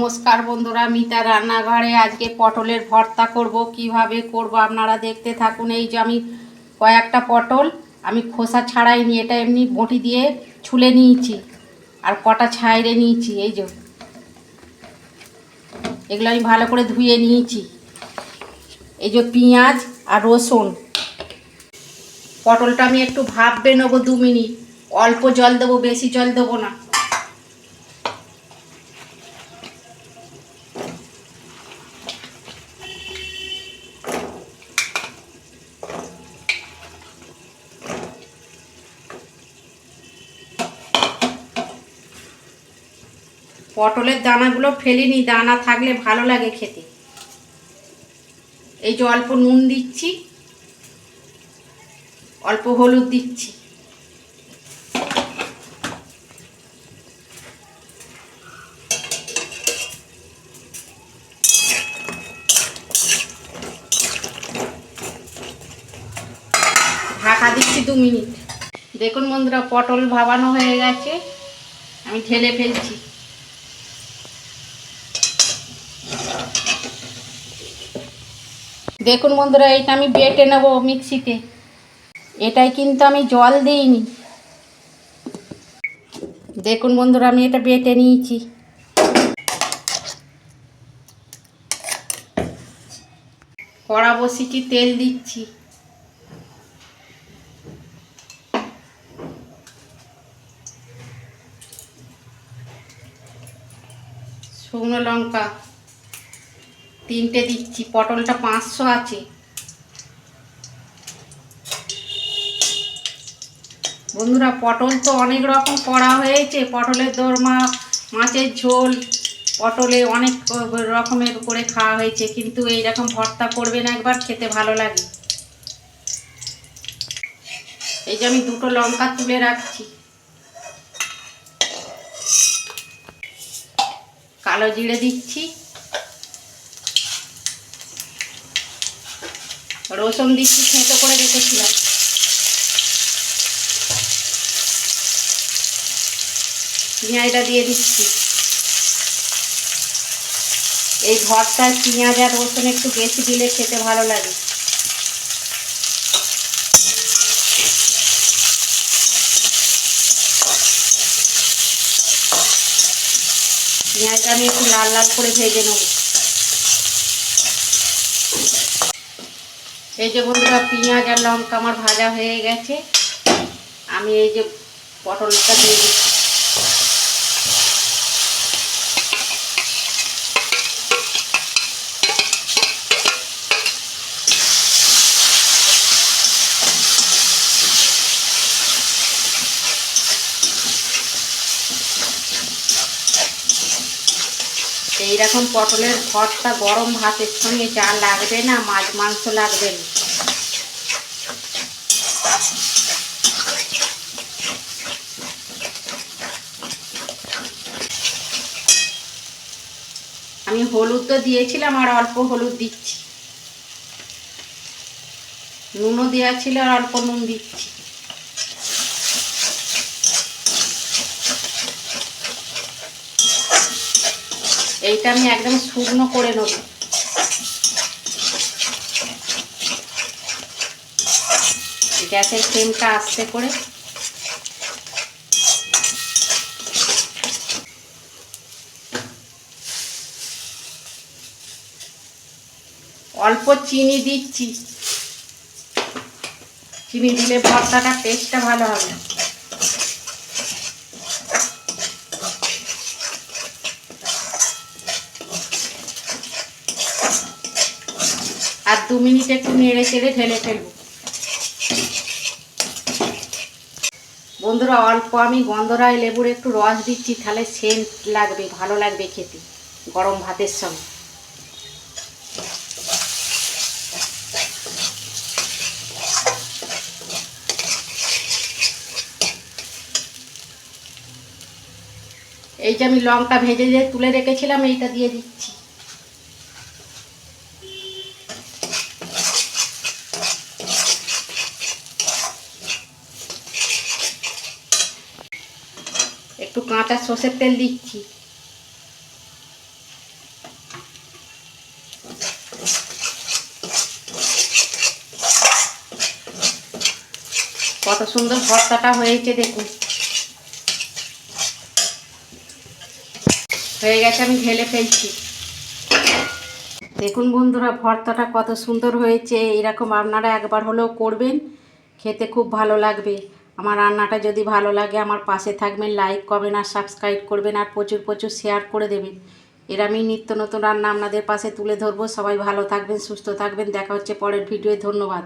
নমস্কার বন্ধুরা, মিতা রান্নাঘরে আজকে পটলের ভর্তা করব। কীভাবে করব আপনারা দেখতে থাকুন। এই যে আমি কয়েকটা পটল, আমি খোসা ছাড়াইনি এটা এমনি বটি দিয়ে ছুলে নিয়েছি আর কটা ছাইড়ে নিয়েছি, এই যে। এগুলো আমি ভালো করে ধুয়ে নিয়েছি। এই যে পেঁয়াজ আর রসুন। পটলটা আমি একটু ভাববে নেব দু মিনিট। অল্প জল দেবো, বেশি জল দেবো না। পটলের দানাগুলো ফেলিনি, দানা থাকলে ভালো লাগে খেতে। এই যে অল্প নুন দিচ্ছি, অল্প হলুদ দিচ্ছি। ঢাকা দিচ্ছি দু মিনিট। দেখুন বন্ধুরা, পটল ভাবানো হয়ে গেছে। আমি ঢেলে ফেলছি। দেখুন বন্ধুরা এইটা আমি বেটে নেব মিক্সিতে। এটাই কিন্তু আমি জল দিইনি। দেখুন বন্ধুরা, আমি এটা বেটে নিয়েছি। কড়া বসিয়েছি তেল দিচ্ছি। শুকনো লঙ্কা। তিনটে দিচ্ছি, পটলটা পাঁচশো আছে। বন্ধুরা, পটল তো অনেক রকম করা হয়েছে, পটলের দোরমা, মাছের ঝোল, পটলে অনেক রকমের করে খাওয়া হয়েছে, কিন্তু এই রকম ভর্তা করবেন একবার, খেতে ভালো লাগে। এই যে আমি দুটো লঙ্কা তুলে রাখছি। কালো জিরে দিচ্ছি। রসুন দিচ্ছি থেঁতো করে রেখেছিলাম। পেঁয়াজটা দিয়ে দিচ্ছি। এই ভর্তায় পেঁয়াজ আর রসুন একটু বেশি দিলে খেতে ভালো লাগে। পেঁয়াজটা আমি একটু লাল লাল করে ভেজে নেব। এই যে বন্ধুরা, পেঁয়াজ আর লঙ্কা আমার ভাজা হয়ে গেছে। আমি এই যে পটলটা দিয়ে দিচ্ছি। এইরকম পটলের ভর্তা গরম ভাতের সঙ্গে চা লাগবে না, মাছ মাংস লাগবে না। আমি হলুদ তো দিয়েছিলাম আর অল্প হলুদ দিচ্ছি। নুনও দেওয়া ছিল আর অল্প নুন দিচ্ছি। এইটা আমি একদম শুকনো করে নেব। গ্যাসের ফ্লেমটা আস্তে করে। অল্প চিনি দিচ্ছি। চিনি দিলে ভর্তাটা টেস্টটা ভালো হবে আর দু মিনিট একটু নেড়ে চেড়ে ঢেলে ফেলব। বন্ধুরা, অল্প আমি গন্ধরায় লেবুর একটু রস দিচ্ছি, তাহলে সেন্ট লাগবে, ভালো লাগবে খেতে, গরম ভাতের সঙ্গে। এই যে আমি লঙ্কা ভেজে যে তুলে রেখেছিলাম, এইটা দিয়ে দিচ্ছি। একটু কাঁচা সর্ষের তেল দিচ্ছি। কত সুন্দর ভর্তাটা হয়েছে দেখুন। হয়ে গেছে, আমি ঢেলে ফেলছি। দেখুন বন্ধুরা, ভর্তাটা কত সুন্দর হয়েছে। এরকম আপনারা একবার হলেও করবেন, খেতে খুব ভালো লাগবে। আমার রান্নাটা যদি ভালো লাগে, আমার পাশে থাকবেন লাইক করবেন আর সাবস্ক্রাইব করবেন আর প্রচুর প্রচুর শেয়ার করে দেবেন। এর আমি নিত্য নতুন রান্না আপনাদের পাশে তুলে ধরবো। সবাই ভালো থাকবেন, সুস্থ থাকবেন। দেখা হচ্ছে পরের ভিডিওয় ধন্যবাদ।